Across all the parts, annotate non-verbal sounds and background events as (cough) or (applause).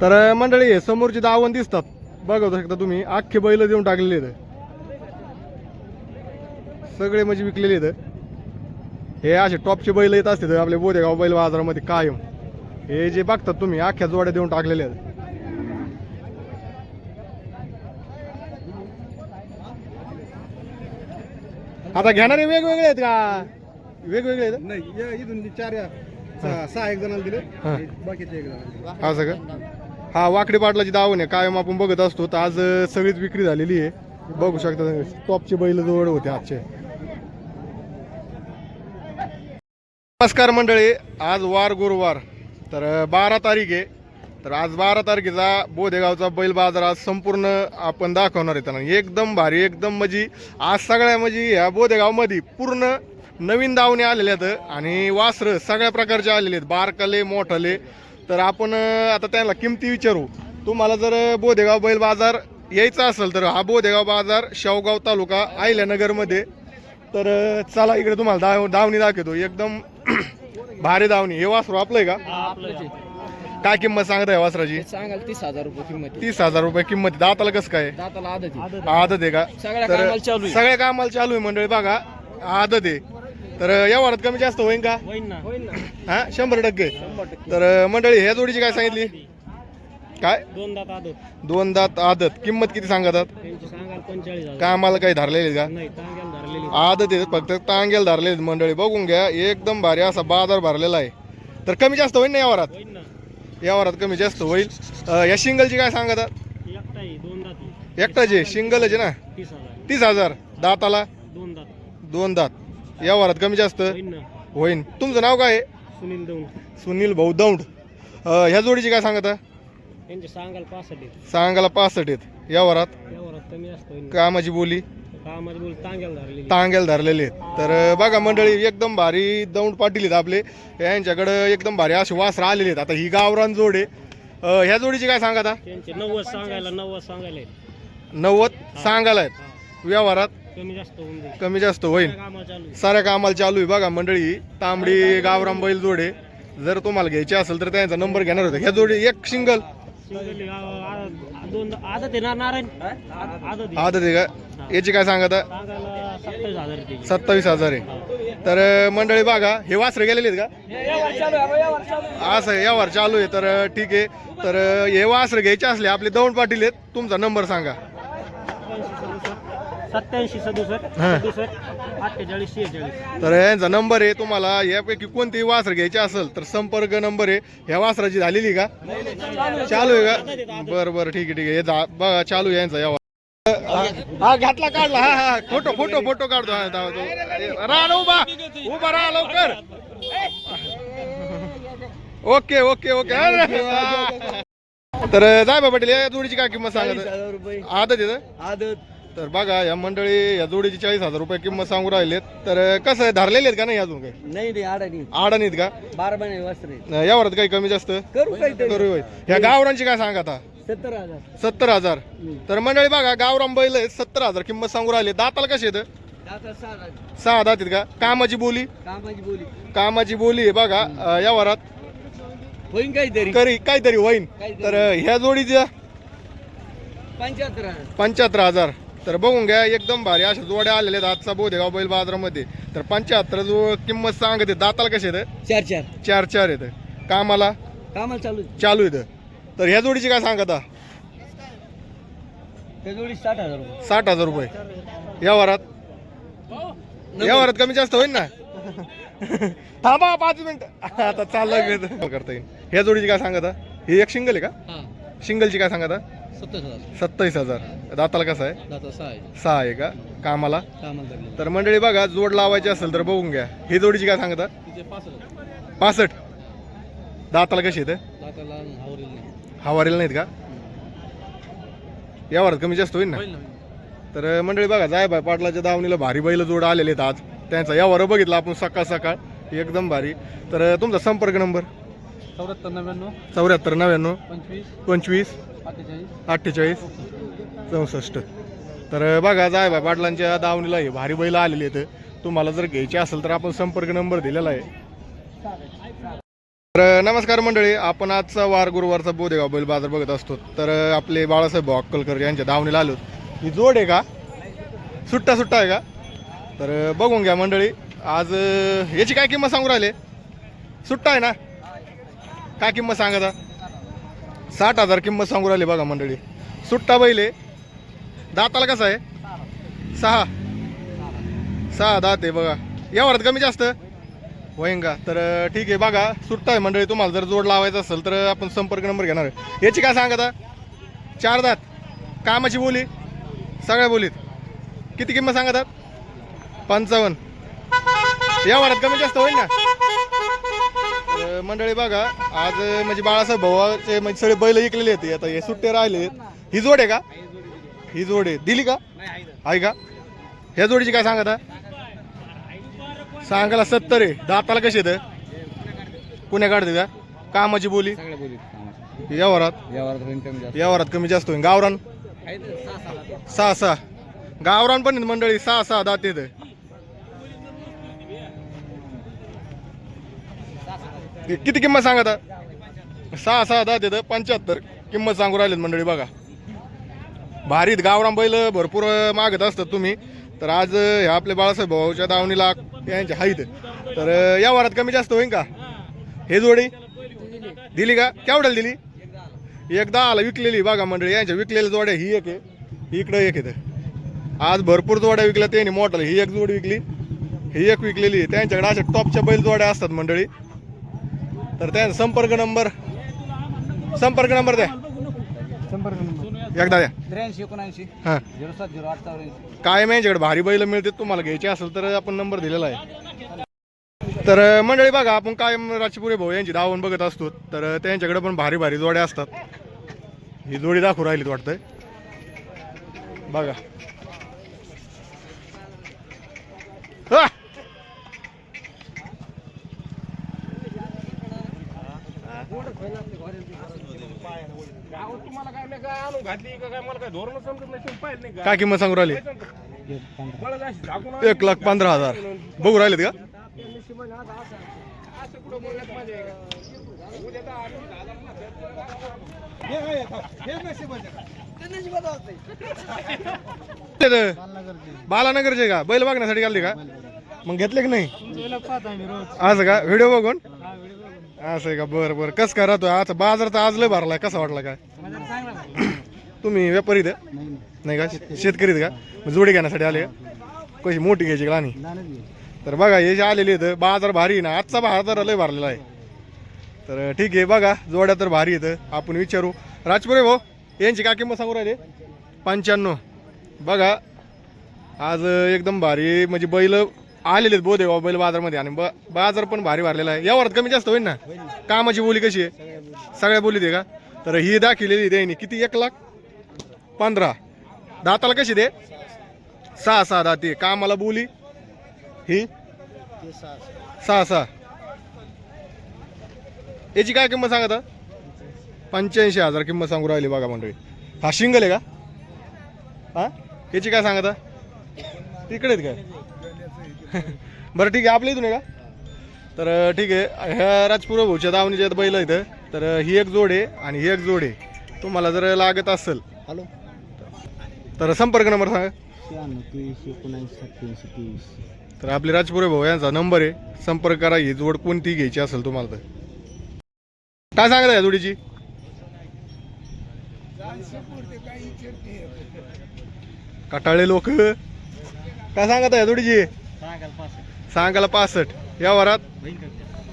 तर मंडळी हे समोरची दावण दिसतात बघू शकता तुम्ही अख्खे बैल देऊन टाकलेले आहेत. सगळे म्हणजे विकलेले आहेत. हे असे टॉपचे बैल येत असतात आपल्या बोदेगाव बैल बाजारामध्ये कायम. हे जे बघतात तुम्ही अख्ख्या जोड्या देऊन टाकलेले आहेत. आता घेणारे वेगवेगळे आहेत का? वेगवेगळे आहेत? नाही इथून चार सहा एक जणांना दिले. बाकीचे एक जणांना असं का? हा वाकडी पाटलाची दावण आहे. कायम आपण बघत असतो. तर आज सगळीच विक्री झालेली आहे. बघू शकता टॉपचे बैल जवळ होते आजचे. नमस्कार मंडळी. आज वार गुरुवार. तर बारा तारीख आहे. तर आज बारा तारखेचा बोधेगावचा बैल बाजार आज संपूर्ण आपण दाखवणार आहे त्यांना. एकदम भारी एकदम म्हणजे आज सगळ्या म्हणजे ह्या बोधेगावमध्ये पूर्ण नवीन दावणे आलेले आहेत. आणि वासरं सगळ्या प्रकारचे आलेले आहेत. बारकाले मोठाले. तर आपण आता त्यांना किमती विचारू. तुम्हाला जर बोधेगाव बैल बाजार यायचा असेल तर हा बोधेगाव बाजार शेवगाव तालुका आयल्यानगरमध्ये तर चला इकडे तुम्हाला दाव दावणी दाखवतो. एकदम (clears throat) भारी दावणी. हे वासरू आपलं आहे का. काय किंमत सांगत आहे वासराची? सांगाल तीस हजार रुपये किंमत तीस हजार रुपये किंमत. दाताला कसं काय? दाताला आदत आहे. आदत आहे का? सगळ्या तर कामाला चालू आहे. सगळ्या कामाला चालू आहे मंडळी बघा. आदत आहे. तर या वारात कमी जास्त होईन का? हा? शंभर टक्के. तर मंडळी ह्या जोडीची काय सांगितली? काय? दोन दात आदत. दोन दात आदत. किंमत किती सांगतात? कामाला काही धरलेले का? धरलेली आदत आहे फक्त टांगेल धरले मंडळी. बघून घ्या एकदम भारी असा बाजार भरलेला आहे. तर कमी जास्त होईल ना या वरात? या वरात कमी जास्त होईल. या सिंगलची काय सांगतात? एकटा आहे दोन दात. एकटाचे सिंगलच आहे ना? तीस हजार. तीस हजार. दाताला? दोन दात. दोन दात. या वरात कमी जास्त? होईन तुमचं नाव काय आहे? सुनील दौंड. सुनील भाऊ दौंड. अं, ह्या जोडीची काय सांगता त्यांचे सांगाल पासष्ट आहेत. सांगायला पासष्ट आहेत. या वरात? व्यवहारात कमी कामाची बोली? कामाची बोल तांग्याला धरलेली आहेत. तर अं, बघा मंडळी एकदम भारी दौंड पाटील आहेत आपले. यांच्याकडं एकदम भारी असे वासर आलेले आहेत. आता ही गावरान जोड. आहे अं, ह्या जोडीची काय सांगा त्यांचे नव्वद सांगायला नव्वद सांगायला आहेत. नव्वद सांगायला आहेत. व्यवहारात कमी जास्त होऊन जाईल. कमी जास्त होईल. सगळ्या कामाला चालू आहे. साऱ्या कामाला चालू आहे बघा मंडळी. तांबडी गावराम बैल जोडे जर तुम्हाला घ्यायचे असेल तर त्यांचा नंबर घेणार होता. ह्या जोडी एक सिंगल. आ- आ- दोन आदत आहे ना नारायण? आदत आहे. आदत आहे का? याची काय सांगता सांगायला सत्तावीस हजार आहे त्याची. सत्तावीस हजार आहे. तर अं, मंडळी बघा हे वासरे गेलेले आहेत का? असं आहे, यावर चालू आहे. तर अं, ठीक आहे. तर अं, हे वासरे घ्यायचे असले आपले दौंड पाटील आहेत. तुमचा नंबर सांगा. सत्याऐंशी सदुसष्ट हा. सदुसष्ट अठ्ठेचाळीस शेहेचाळीस. तर यांचा नंबर आहे तुम्हाला यापैकी कोणतेही वासर घ्यायचे असेल तर संपर्क नंबर आहे. ह्या वासराची झालेली का? चालू आहे का? बरं बरं ठीक आहे ठीक आहे. हे जा- बघा चालू आहे यांचा यावर हा घातला काढला. हा हा फोटो फोटो फोटो काढतो. हा धाव, तो. राहा ना उभा. उभा राहा लवकर. Okay okay okay. अरे. तर जाय बा पाटील या जोडीची काय किंमत सांगत रुपये. आदत आहे आदत. तर बघा या मंडळी या जोडीची चाळीस हजार रुपये किंमत सांगू राहिलेत. तर कसं आहे धरलेले आहेत का नाही अजून काही? नाही रे आडानी का? बारा महिने वस्त्र यावरात काही कमी जास्त? करू काहीतरी करू होय. ह्या गावरांची काय सांगा आता? सत्तर हजार. सत्तर हजार. तर मंडळी बघा गावराम बैल आहेत सत्तर हजार किंमत सांगू राहिले. दाताला कसे आहेत? दादा सहा सहा दात आहेत का? कामाची बोली? कामाची बोली. कामाची बोली आहे बघा अं, या वरात. होईन काहीतरी. करी काहीतरी होईन. तर अं, ह्या जोडीच्या पंच्याहत्तर हजार. पंच्याहत्तर हजार. तर बघून घ्या एकदम भारी अशा जोड्या आलेल्या आहेत आजचा बोधेगाव बैल बाजारामध्ये. तर पंच्याहत्तर जो किंमत सांगते दाताला कसे आहेत चार चार. चार चार आहेत कामाला? कामाला चालू चालू आहेत तर ह्या जोडीची काय सांगता त्या जोडी साठ हजार रुपये. साठ हजार रुपये. या वरात? या वरात कमी जास्त होईल ना? थांबा पाच मिनिट. आता चाललं करता येईल. ह्या जोडीची काय सांगता ही एक सिंगल आहे का? हा. सिंगलची काय सांगता हजार. सत्तावीस हजार. दाताला कसं आहे? सहा आहे. सहा आहे का? कामाला? तर मंडळी बघा जोड लावायची असेल तर बघून घ्या. ही जोडीची काय सांगता? तिचे पासष्ट. पासष्ट. दाताला कशी येते? दाताला आवरेल नाही. हवारेल नाहीत का? या वरात कमी जास्त होईल ना? तर मंडळी बघा जाय बाय पाटलाच्या दावणीला भारी बैल जोड आलेले आहेत आज. त्यांचा यावर बघितला आपण सकाळ सकाळ. एकदम भारी. तर तुमचा संपर्क नंबर? चौऱ्याहत्तर नव्याण्णव. चौऱ्याहत्तर नव्याण्णव. पंचवीस. पंचवीस. अठ्ठेचाळीस. चौसष्ट. तर बघा जाय बा पाटलांच्या दावणीला हे भारी बैल आलेले आहेत. तुम्हाला जर घ्यायचे असेल तर आपण संपर्क नंबर दिलेला आहे. तर नमस्कार मंडळी आपण आजचा वार गुरुवारचा बोदेगाव बैल बाजार बघत असतो. तर आपले बाळासाहेब अक्कलकर यांच्या दावणीला आलो. ही जोड आहे का? सुट्टा सुट्टा आहे का? तर बघून घ्या मंडळी. आज याची काय किंमत सांगू राहिले? सुट्टा आहे ना? काय किंमत सांगा साठ हजार किंमत सांगू राहिली बघा मंडळी. सुट्टा बैल दाताला कसा आहे? सहा. सहा दात आहे बघा. यावरात कमी जास्त? होईन का? तर ठीक आहे बघा. सुट्टा आहे मंडळी तुम्हाला जर जोड लावायचा असेल तर आपण संपर्क नंबर घेणार आहे. याची काय सांगता चार दात. कामाची बोली? सगळ्या बोलीत. किती किंमत सांगतात पंचावन्न. या वरात कमी जास्त होईल ना? तर मंडळी बघा आज म्हणजे बाळासाहेब भावाचे म्हणजे सगळे बैल इकलेले आहेत आता हे सुट्टे राहिले ही जोड आहे का? ही जोड आहे. दिली का? आहे का? ह्या जोडीची काय सांगता सांगायला सत्तर आहे. दाताला कशी येतं? पुण्या काढते का कामाची बोली? यावर होईल कमी. जास्त. होईल. गावरान? सहा सहा गावरान पण मंडळी सहा सहा दात येत किती किंमत सांगत सहा सहा दहा देतं पंच्याहत्तर किंमत सांगू राहिलेत मंडळी बघा. भारीत गावरान बैल भरपूर मागत असतात तुम्ही. तर आज ह्या आपले बाळासाहेब भाऊच्या दावणीला यांच्या हाईत. तर या वारात कमी जास्त होईल का? हे जोडी? दिली का? केवढ्याला दिली? एक दहाला विकलेली बघा मंडळी यांच्या विकलेल्या जोड्या ही एक आहे. ही इकडं एक आहे आज भरपूर जोड्या विकल्या त्यांनी मोठाला ही एक जोडी विकली. ही एक विकलेली त्यांच्याकडे अशा टॉपच्या बैल जोड्या असतात मंडळी. तर त्यांचा संपर्क नंबर संपर्क नंबर द्या. संपर्क नंबर. एकदा द्या. त्र्याऐंशी एकोणऐंशी हां. झिरो सात झिरो आठ चौऱ्याऐंशी. काय यांच्याकडे भारी बैल मिळते तुम्हाला घ्यायचे असेल तर आपण नंबर दिलेला आहे. तर मंडळी बघा आपण कायम राजपुरे भाऊ यांची धावून बघत असतो. तर त्यांच्याकडे पण भारी भारी जोड्या असतात. ही जोडी दाखवू राहिलीत वाटतंय. बघा. हा! काय? किंमत सांगू राहिली? एक लाख पंधरा हजार. बघू राहिलेत का? बालानगरचे का? बैल बघण्यासाठी गेलते का? मग घेतले की नाही? असं का? व्हिडिओ बघून? असं आहे का? बरं बरं. कसं काय राहतो आता बाजार तर आज लय भरलाय. कसा वाटला काय? तुम्ही व्यापारी इथं? नाही का? शेतकरी का? जोडी घेण्यासाठी आले का? कशी मोठी घ्यायची का लहानी? तर बघा हे जे आलेले इथं बाजार भारी आहे ना? आजचा बाजार लय भरलेला आहे. तर ठीक आहे बघा जोड्या तर भारी येतं आपण विचारू. राजपुरे भाऊ यांची काय किंमत सांगू राहिले? पंच्याण्णव. बघा आज एकदम भारी म्हणजे बैल आलेले आहेत बोधे भाऊ बैल बाजारमध्ये. आणि ब बाजार पण भारी भरलेला आहे. यावर कमी जास्त होईल ना? कामाची बोली कशी आहे? सगळ्या बोलीत आहे का? तर ही दाखवलेली त्यांनी. किती? एक लाख? पंधरा. दाताला कशी दे? सहा सहा दाती. कामाला बोली. ही? सहा सहा. याची काय किंमत सांगा आता पंच्याऐंशी हजार किंमत सांगू राहिली बघा मंडळी. हा शिंगल आहे का? हा? याची काय सांगा तिकडे आहेत काय? (laughs) बरं ठीक आहे. आपल्या इथून आहे का? तर ठीक आहे. ह्या राजपूर भाऊच्या दावणीच्या बैल इथं तर ही एक जोड आहे आणि ही एक जोड आहे. तुम्हाला जर लागत असेल. हॅलो. तर संपर्क नंबर सांगा. शहाण्णव तेवीस एकोणऐंशी सत्याऐंशी तेवीस तर आपले राजपुरे भाऊ यांचा नंबर आहे. संपर्क करा ही जोड कोणती घ्यायची असेल तुम्हाला तर. काय सांगता या जोडीची? कटाळे लोक. काय सांगत या जोडीची? सांगायला पासष्ट. या वरात?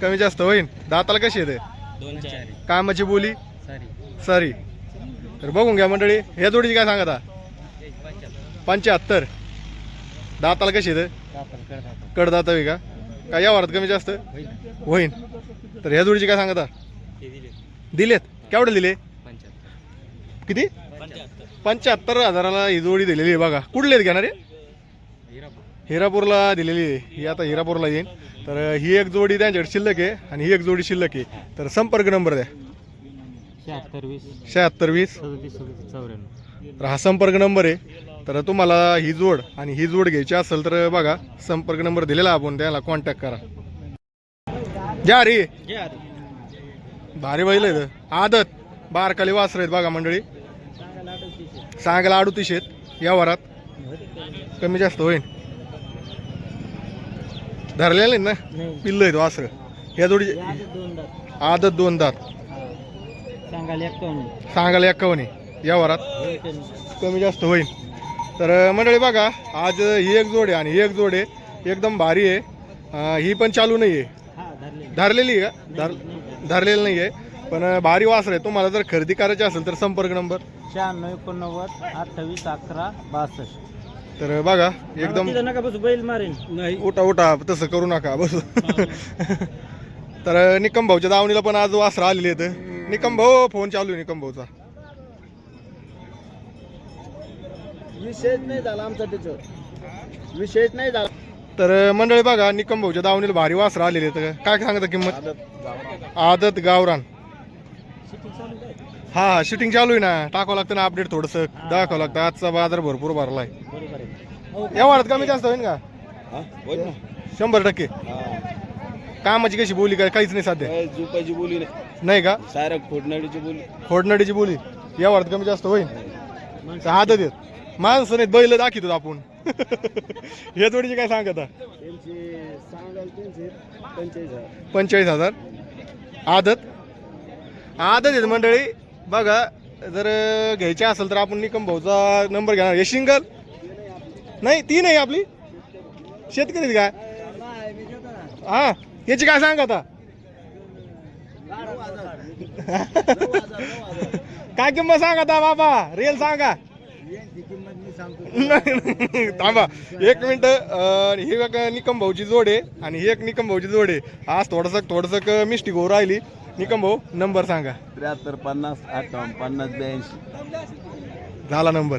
कमी जास्त होईन. दाताला कशी येते दोन चार कामाची बोली? सॉरी. सॉरी. तर बघून घ्या मंडळी. या जोडीची काय सांगता? पंच्याहत्तर. दाताला कशी येते कडदात हवी का? काय या वरात कमी जास्त? होईन. तर ह्या जोडीची काय सांगता? दिलेत. केवढे दिले? किती? पंच्याहत्तर हजाराला ही जोडी दिलेली आहे बघा. कुठले आहेत घेणारे? हिरापूरला दिलेली आहे. ही आता हिरापूरला येईन. तर ही एक जोडी त्यांच्याकडे शिल्लक आहे आणि ही एक जोडी शिल्लक आहे. तर संपर्क नंबर द्या. शहात्तर वीस. शहात्तर वीस. तर हा संपर्क नंबर आहे. तर तुम्हाला ही जोड आणि ही जोड घ्यायची असेल तर बघा संपर्क नंबर दिलेला आपण त्याला कॉन्टॅक्ट करा. जा रे. भारी बैल आहेत आदत. बारकाली वासर आहेत बघा मंडळी. सांगायला अडुतीस आहेत या वरात. कमी जास्त होईल धरलेले ना? पिल्ल आहेत वासर. या जोडी आदत दोन दात. सांगायला एक्कावन्न या वरात. कमी. जास्त होईल तर मंडळी बघा आज ही एक जोड आहे आणि ही एक जोड आहे. एकदम भारी आहे. अं, ही पण चालू नाही आहे हा धरले धरलेली आहे का? धर धरलेली नाही आहे पण भारी वासर आहे. तुम्हाला जर खरेदी करायची असेल तर संपर्क नंबर. शहाण्णव एकोणनव्वद अठ्ठावीस अकरा बासष्ट. तर बघा एकदम तिथं नका बस बैल मारेन. नाही. उठा उठा तसं करू नका बस. (laughs) तर निकम भाऊच्या दावणीला पण आज वासर आलेले आहेत. निकम भाऊ फोन चालू आहे निकम भाऊचा. विषयच नाही झाला आमचा त्याच्यावर. विषयच नाही झाला. तर मंडळी बघा निकम भाऊच्या दावणीला भारी वासर आलेले आहेत. काय सांगता किंमत? आदत गावरान. हा हा शूटिंग चालू आहे ना. टाकावं लागतं ना अपडेट थोडंसं. दाखवावं लागतं. आजचा बाजार भरपूर भरलाय. या वाढत कमी जास्त होईल का? शंभर टक्के. कामाची कशी बोली काय? काहीच नाही सध्या. झुपायची बोली नाही. का? सारं खोडनाडीची बोली. खोडनडीची बोली. या वाढत कमी जास्त होईल तर आदत येत माणसं नाहीत बैल दाखवतो आपण. (laughs) हे थोडीची काय सांगत पंचेचाळीस हजार. पंचेचाळीस हजार. आदत. आदत आहेत मंडळी. बघा जर घ्यायची असेल तर आपण निकम भाऊचा नंबर घेणार. हे सिंगल नाही ती नाही आपली. शेतकरीच काय हा. याची काय सांग आता (laughs) काय किंमत सांग आता बाबा? रेल सांगा. नाही, थांबा. एक मिनिट ही एक निकम भाऊची जोड आहे आणि ही एक निकम भाऊची जोड आहे. आज थोडस थोडस मिस्टेक होऊ राहिली. निकम भाऊ नंबर सांगा. त्र्याहत्तर पन्नास अठ्ठावन्न पन्नास ब्याऐंशी. झाला नंबर.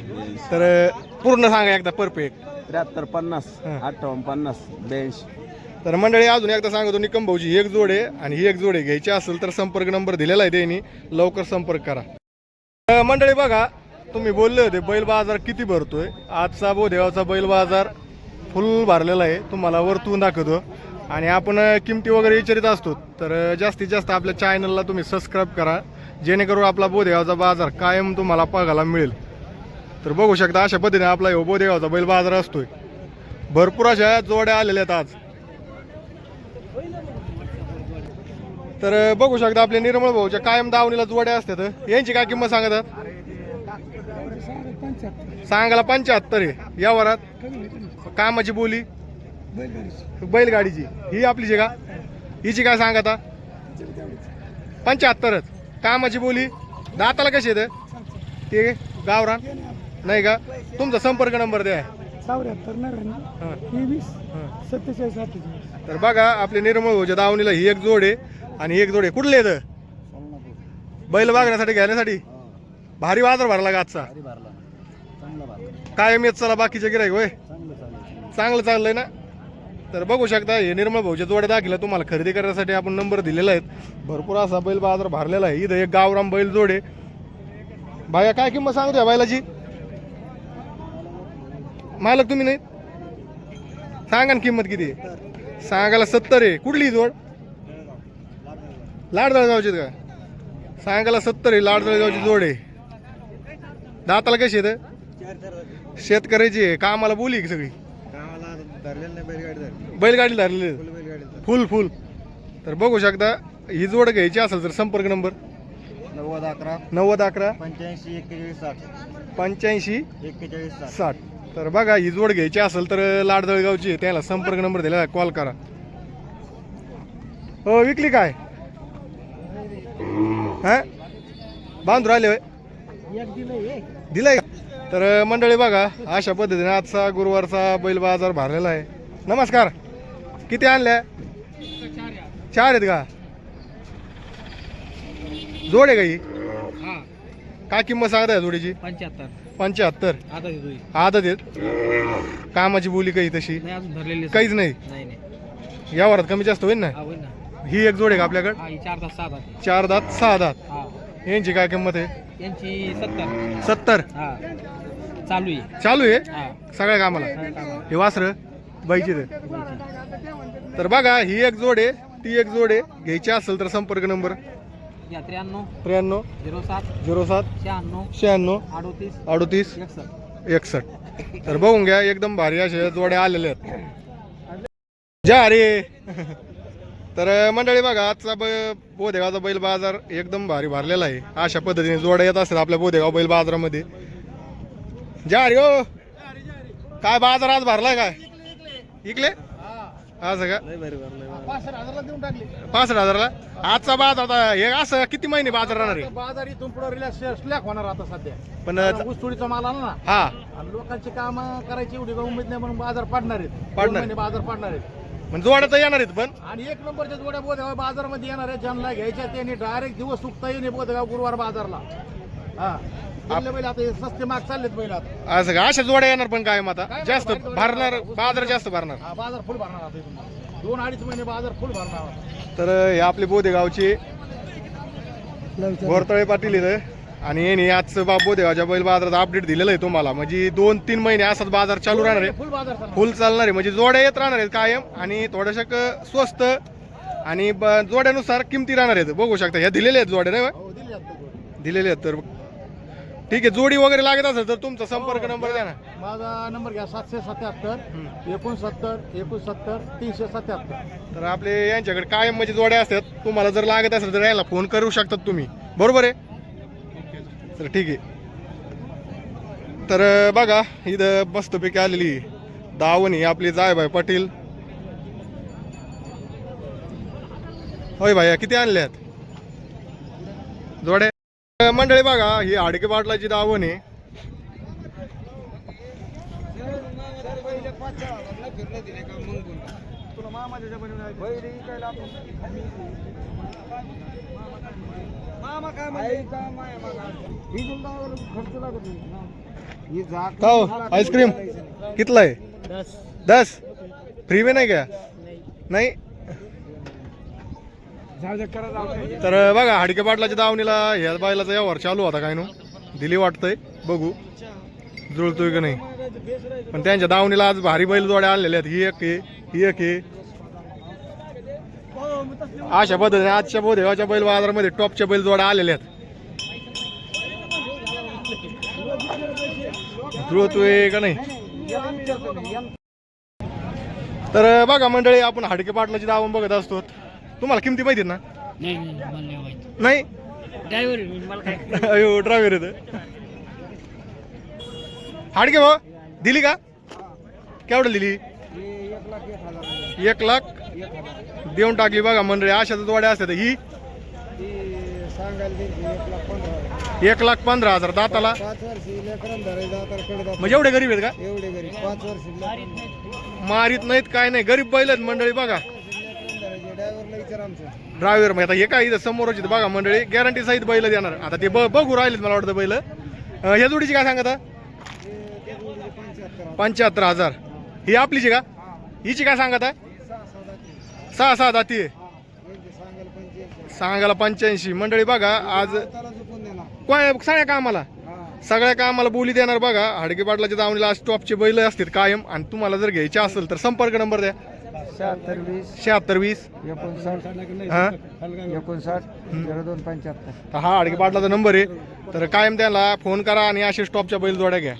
तर पूर्ण सांगा एकदा परफेक्ट. त्र्याहत्तर पन्नास. अठ्ठावन्न पन्नास ब्याऐंशी. तर मंडळी अजून एकदा सांगतो निकम भाऊची ही एक जोड आहे आणि ही एक जोड आहे. घ्यायची असेल तर संपर्क नंबर दिलेला आहे त्यांनी. लवकर संपर्क करा. मंडळी बघा तुम्ही बोलले होते बैल बाजार किती भरतोय? आजचा बोधेगावचा बैल बाजार फुल भरलेला आहे. तुम्हाला वरतून दाखवतो. आणि आपण किमती वगैरे विचारित असतो तर जास्तीत जास्त आपल्या चॅनलला तुम्ही सबस्क्राईब करा. जेणेकरून आपला बोधेवाचा बाजार कायम तुम्हाला बघायला मिळेल. तर बघू शकता अशा पद्धतीने आपला हो बोधेवाचा बैल बाजार असतोय. भरपूर अशा जोड्या आलेल्या आहेत आज. तर बघू शकता आपल्या निर्मळ भाऊच्या कायम दावणीला जोड्या असतात. यांची काय किंमत सांगतात? सांगायला पंच्याहत्तर आहे. या वरात. कामाची बोली. बैलगाडीची. ही आपली जी का? हिची काय सांगता पंच्याहत्तरच कामाची बोली. दाताला कशी येतं ते गावरान. नाही का? तुमचा संपर्क नंबर द्या. हां. हां. तर बघा आपले निर्मळ भाऊच्या दावणीला ही एक जोड आहे. आणि एक जोड आहे. कुठले येतं बैल बागण्यासाठी घेण्यासाठी भारी बाजार भरला का आजचा? कायम येत चला बाकीचे गिराईक होय? चांगलं चालेल चांगलं. चाललंय ना? तर बघू शकता हे निर्मळ भाऊच्या जोड्या दाखिला तुम्हाला खरेदी करण्यासाठी आपण नंबर दिलेला आहेत. भरपूर असा बैल बाजार भरलेला आहे. इथं एक गावराम बैल जोड. आहे बाया काय किंमत सांगतो या बैलाची? मालक तुम्ही नाही सांगा ना किंमत किती आहे? सांगायला सत्तर आहे. कुठली जोड? लाडदळगावची का? सांगायला सत्तर आहे. लाडदळगावची जोड आहे. दाताला कशी येतं शेतकऱ्याची आहे कामाला बोली की सगळी? बैलगाडी धरलेली. आहे. फुल फुल. तर बघू शकता ही जोड घ्यायची असेल तर संपर्क नंबर. नव्वद अकरा. नव्वद अकरा. पंच्याऐंशी एक्केचाळीस साठ. पंच्याऐंशी एक्केचाळीस साठ. साठ. तर बघा ही जोड घ्यायची असेल तर लाडदळगावची आहे त्याला संपर्क नंबर दिला कॉल करा. हो विकली काय? हा? बांधून राहिले होय? एक. दिलाय का? तर मंडळी बघा अशा पद्धतीने आजचा गुरुवारचा बैल बाजार भरलेला आहे. नमस्कार. किती आणल्या? चार आहेत का? जोड आहे का ही? काय किंमत सांगत आहे जोडीची? पंच्याहत्तर. पंच्याहत्तर. आता देतो. आदत आहेत? कामाची बोली काही तशी? नाही अजून धरलेली काहीच नाही. नाही? नाही या वरात कमी जास्त होईल ना? हा होईल ना. ही एक जोड आहे का आपल्याकडे? हा ही चार तास दात सहा दात. हा. यांची काय किंमत आहे? यांची सत्तर. सत्तर. हा. चालू आहे. चालू आहे? सगळ्या कामाला. हे वासर बाईचे तर बघा ही एक जोड आहे ती एक जोड आहे. घ्यायची असेल तर संपर्क नंबर? त्र्याण्णव. त्र्याण्णव. झिरो सात. झिरो सात. शहाण्णव. शहाण्णव. अडोतीस. अडोतीस. एकसष्ट. तर बघून घ्या एकदम भारी असे जोड्या आलेले आहेत. जा अरे तर मंडळी बघा आजचा ब बोधेगावचा बैल बाजार एकदम भारी भरलेला आहे. अशा पद्धतीने जोड्या येत असतात आपल्या बोधेगाव बैल बाजारामध्ये. जा रे हो काय बाजार आज भरलाय काय? इकले? असं का पासष्ट हजारला? आजचा बाजार आता हे असं किती महिने बाजार राहणार आहे? बाजार इथून पुढे रिलॅक्स स्लॅक होणार आता सध्या. पण ऊसतोडीचा माल आला ना. हा. आणि लोकांची काम करायची एवढी उमेद नाही म्हणून बाजार पाडणार आहेत. पाडणार. दोन महिने बाजार पाडणार आहेत. म्हणजे जोड्या तर येणार आहेत पण? आणि एक नंबरच्या जोड्या बोधगाव बाजारमध्ये येणार आहे ज्यांना घ्यायच्या त्यांनी डायरेक्ट दिवस चुकता येणे बोधगाव गुरुवार बाजारला. हा. बैल आता हे सस्ते माग चाललेत बैल आता. असं का अशा जोड्या येणार पण काय आता? काय जास्त भरणार बाजार जास्त भरणार. हा बाजार फुल भरणार आता इथून. दोन अडीच महिने बाजार फुल भरणार तर हे आपले बोधेगावचे गोरतळे पाटील इथं आणि यांनी आजचं बा बोधेगावच्या बैल बाजारात अपडेट दिलेलं आहे तुम्हाला. म्हणजे दोन तीन महिने असाच बाजार चालू राहणार आहे. फुल बाजार चालणार. फुल चालणार आहे. म्हणजे जोड्या येत राहणार आहेत कायम आणि थोड्याशा क- स्वस्त आणि ब- जोड्यानुसार किमती राहणार आहेत. बघू शकता ह्या दिलेल्या आहेत जोड्या नाही? हो दिली जाते जोडी. दिलेल्या आहेत. तर ठीक आहे जोडी वगैरे लागत असेल तर तुमचा संपर्क नंबर द्या ना. माझा नंबर घ्या सातशे सत्याहत्तर एकोणसत्तर एकोणसत्तर तीनशे सत्याहत्तर. तर आपले यांच्याकडे कायम म्हणजे जोड्या असतात. तुम्हाला जर लागत असेल तर यायला फोन करू शकतात तुम्ही. बरोबर आहे? तर ठीक आहे. तर बघा इथं मस्तपैकी आलेली दावणी आपली जायबाई पाटील. होय भाया किती आणल्यात? जोड्या? मंडळी बघा ही हाडके पाटलाची दावण आहे. हो? आईस्क्रीम. कितला आहे? दस. दस? फ्री में नाही का? नाही? तर बघा हाडके पाटलाच्या दावणीला ह्या बायलाचा व्यवहार चालू होता काय नो? दिली वाटतंय बघू. जुळतोय का नाही? पण त्यांच्या दावणीला आज भारी बैल जोड्या आलेल्या आहेत. ही एक ही एक अशा पद्धतीने आजच्या बोधेवाच्या बैल बाजारामध्ये टॉपच्या बैल जोड्या आलेल्या आहेत. जुळतोय का नाही? तर बघा मंडळी आपण हाडके पाटलाची दावण बघत असतो तुम्हाला किमती माहिती ना? नाही ड्रायव्हर (laughs) अयो ड्रायव्हर येत हाडके भाऊ. दिली का? केवढं दिली? एक लाख. देऊन टाकली बघा मंडळी अशाच जोड्या असतात ही. एक लाख पंधरा हजार दाताला. म्हणजे एवढे गरीब आहेत का? एवढे घरी पाच वर्ष मारीत नाहीत काय नाही. गरीब बैल आहेत मंडळी बघा. ड्रायव्हर मग आता हे काय इथं समोरच बघा मंडळी. गॅरंटी सहित बैल देणार. आता ते ब- बघू राहिलेत मला वाटतं बैल. ह्या जोडीची काय सांगत? पंच्याहत्तर हजार. ही आपलीची का? हिची काय सांगत? सहा सहा दाती आहे. सांगायला पंच्याऐंशी. मंडळी बघा आज काय सगळ्या कामाला. सगळ्या कामाला बोली देणार बघा. हाडके पाटलाच्या दावणीला आज टॉपचे बैल असतील कायम. आणि तुम्हाला जर घ्यायचे असेल तर संपर्क नंबर द्या. शहात्तर वीस. शहात्तर वीस. एकोणसाठ. हा? एकोणसाठ. झिरो दोन पंच्याहत्तर. तर हा हाडके पाटलाचा नंबर आहे. तर कायम त्याला फोन करा आणि असे स्टॉपच्या बैल जोड्या घ्या.